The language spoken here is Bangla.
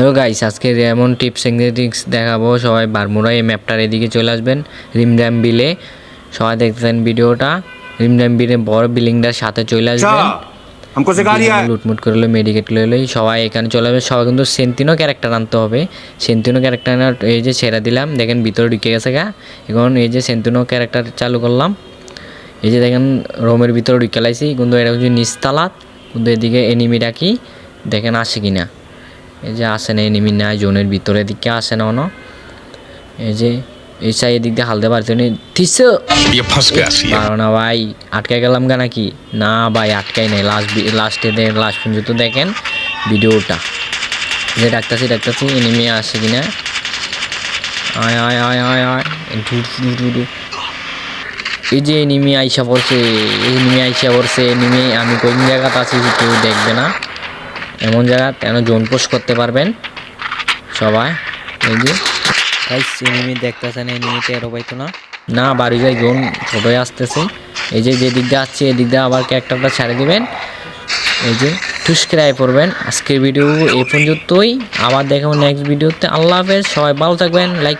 দেখো গাইস আজকে এমন টিপস সিঙ্গেটিক্স দেখাবো। সবাই বারমুরা এই ম্যাপটার এদিকে চলে আসবেন। রিমড্যাম বিলে সবাই দেখতেছেন ভিডিওটা। রিমড্যাম বিলে বড় বিল্ডিংটার সাথে চলে আসবেন। লুটমুট করলে মেডিকেট লইলে সবাই এখানে চলে আসবে সবাই কিন্তু সেন্তিনো ক্যারেক্টার আনতে হবে। সেন্তিনো ক্যারেক্টার এই যে ছেড়া দিলাম দেখেন ভিতরে ঢুকে গেছে গা। এখন এই যে সেন্তিনো ক্যারেক্টার চালু করলাম। এই যে দেখেন রোমের ভিতরে ঢুকে লাইছি কিন্তু এটা হচ্ছে নিস্তালাত। কিন্তু এদিকে এনিমি ডাকি দেখেন আসে কিনা। এই যে আসে না এনিমি নাই জোনের ভিতরে দিকে আসে না অন এই যে এই সাই এদিক দিয়ে হালতে পারতো নি থিস। পারো না ভাই আটকে গেলাম গা নাকি? না ভাই আটকাই নাই লাস্ট লাস্টে লাস্ট পর্যন্ত দেখেন ভিডিওটা। যে ডাকতাছি ডাকতাছি এনিমি আসে কিনা? আয় আয় আয় আয় আয় এই যে এনিমি আইসা পড়ছে এনিমি আইসা পড়ছে এনিমি আমি কোন জায়গাতে আছি কেউ দেখবে না। এমন জায়গা কেন জোন পোস্ট করতে পারবেন? সবাই এই যে। গাইস এনিমি দেখতেছেন এনিমি টেরো পাইতো না? না বাড়ি যাই জোন ছোটোই আসতেছে। এই যে যে দিক দিয়ে আসছে এদিক দিয়ে আবার ক্যারেক্টারটা ছেড়ে দিবেন। এই যে টুস্ক্রাইব করবেন আজকের ভিডিও এই পর্যন্তই। আবার দেখাবো নেক্সট ভিডিওতে। আল্লাহ হাফেজ সবাই ভালো থাকবেন। লাইক